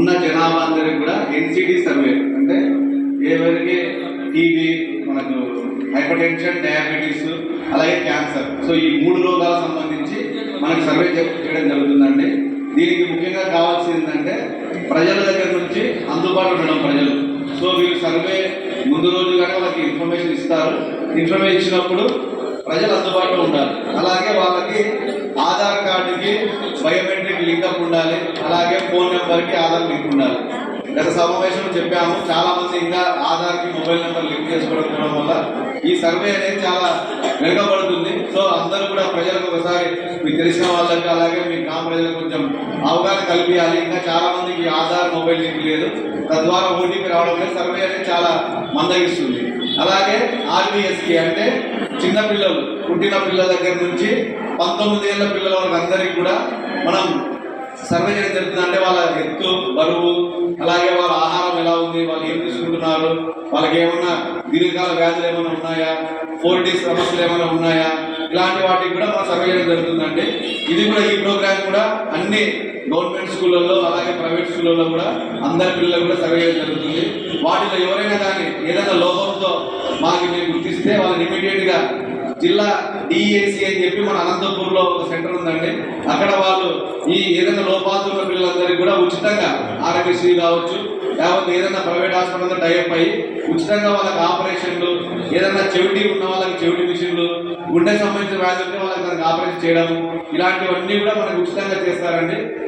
ఉన్న జనాభా అందరికి కూడా ఎన్సిడి సర్వే. అంటే ఎవరికి టీబీ మనకు హైపర్ టెన్షన్ డయాబెటీస్ అలాగే క్యాన్సర్. సో ఈ మూడు రోగాల సంబంధించి మనకి సర్వే చేయడం జరుగుతుందండి. దీనికి ముఖ్యంగా కావాల్సింది ఏంటంటే ప్రజల దగ్గర నుంచి అందుబాటులో ఉండడం ప్రజలు. సో వీళ్ళు సర్వే ముందు రోజుగానే వాళ్ళకి ఇన్ఫర్మేషన్ ఇస్తారు. ఇన్ఫర్మేషన్ ఇచ్చినప్పుడు ప్రజలు అందుబాటులో ఉండాలి అలాగే వాళ్ళకి ఆధార్ కార్డుకి బయోమెట్రిక్ లింకప్ ఉండాలి అలాగే ఫోన్ నెంబర్కి ఆధార్ లింక్ ఉండాలి. గత సమావేశంలో చెప్పాము చాలా మంది ఇంకా ఆధార్కి మొబైల్ నెంబర్ లింక్ చేసుకోవడం వల్ల ఈ సర్వే అనేది చాలా వెనుకబడుతుంది. సో అందరూ కూడా ప్రజలకు ఒకసారి మీకు తెలిసిన వాళ్ళకి అలాగే మీ గ్రామ ప్రజలకు కొంచెం అవగాహన కల్పించాలి ఇంకా చాలా మందికి ఆధార్ మొబైల్ లింక్ లేదు. తద్వారా ఓటీపీ రావడం లేదు సర్వే అనేది చాలా మందగిస్తుంది. అలాగే ఆర్బిఎస్కి అంటే చిన్నపిల్లలు పుట్టిన పిల్లల దగ్గర నుంచి పంతొమ్మిది ఏళ్ళ పిల్లల వరకు అందరికీ కూడా మనం సర్వే చేయడం జరుగుతుంది. అంటే వాళ్ళ ఎత్తు బరువు అలాగే వాళ్ళ ఆహారం ఎలా ఉంది వాళ్ళు ఏం తీసుకుంటున్నారు వాళ్ళకి ఏమన్నా దీర్ఘకాల వ్యాధులు ఏమైనా ఉన్నాయా? ఫోర్ డేస్ సమస్యలు ఏమైనా ఉన్నాయా? ఇలాంటి వాటికి కూడా మనం సర్వే చేయడం జరుగుతుందండి ఇది కూడా ఈ ప్రోగ్రామ్ కూడా అన్ని గవర్నమెంట్ స్కూళ్ళల్లో అలాగే ప్రైవేట్ స్కూళ్ళల్లో కూడా అందరి పిల్లలు కూడా సర్వే చేయడం జరుగుతుంది. వాటిలో ఎవరైనా కానీ ఏదైనా లోపంతో మాకు మీరు గుర్తిస్తే వాళ్ళని ఇమీడియట్గా జిల్లా డిఏసి అని చెప్పి మన అనంతపూర్లో ఒక సెంటర్ ఉందండి. అక్కడ వాళ్ళు ఈ ఏదైనా లోపాలు ఉన్న పిల్లలందరికీ కూడా ఉచితంగా ఆరోగ్యశ్రీ కావచ్చు లేకపోతే ఏదైనా ప్రైవేట్ హాస్పిటల్ టైప్ అయ్యి ఉచితంగా వాళ్ళకి ఆపరేషన్లు ఏదైనా చెవిటి ఉన్న వాళ్ళకి చెవిటి మిషన్లు గుండె సంబంధించిన వ్యాధి వాళ్ళకి దానికి ఆపరేషన్ చేయడం ఇలాంటివన్నీ కూడా మనకు ఉచితంగా చేస్తారండి.